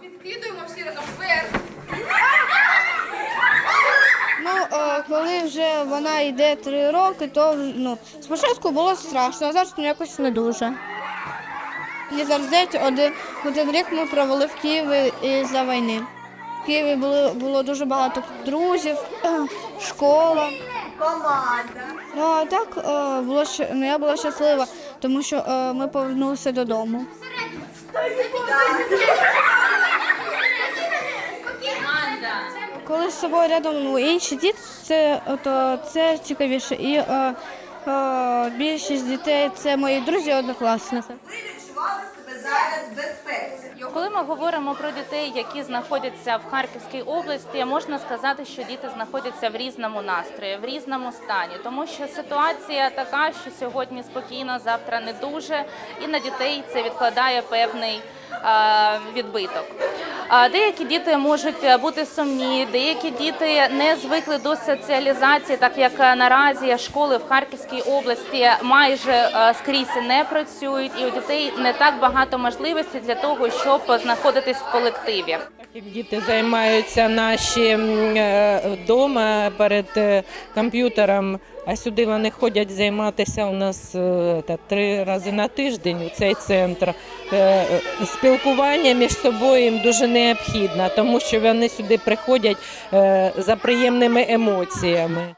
Підкидуємо всі разом вверх. Ну, е, коли вже вона йде три роки, то ну, спочатку було страшно, а зараз ну, якось не дуже. І зараз здається, один, один рік ми провели в Києві із-за війни. В Києві було, було дуже багато друзів, школа. Команда. Ну а так е, було щ- ну, я була щаслива, тому що е, ми повернулися додому. Коли з собою рядом ну, інші діти, це, то це цікавіше. І е, е, більшість дітей це мої друзі однокласники. Ви відчували себе зараз в безпеці. Коли ми говоримо про дітей, які знаходяться в Харківській області, можна сказати, що діти знаходяться в різному настрої, в різному стані, тому що ситуація така, що сьогодні спокійно, завтра не дуже, і на дітей це відкладає певний е, відбиток. Деякі діти можуть бути сумні, деякі діти не звикли до соціалізації, так як е, наразі школи в Харківській області майже е, скрізь не працюють, і у дітей не так багато можливостей для того, щоб знаходитись в колективі. Як діти займаються наші е, вдома перед е, комп'ютером, а сюди вони ходять займатися у нас е, та, три рази на тиждень у цей центр. Е, е, Спілкування між собою їм дуже необхідно, тому що вони сюди приходять е, за приємними емоціями.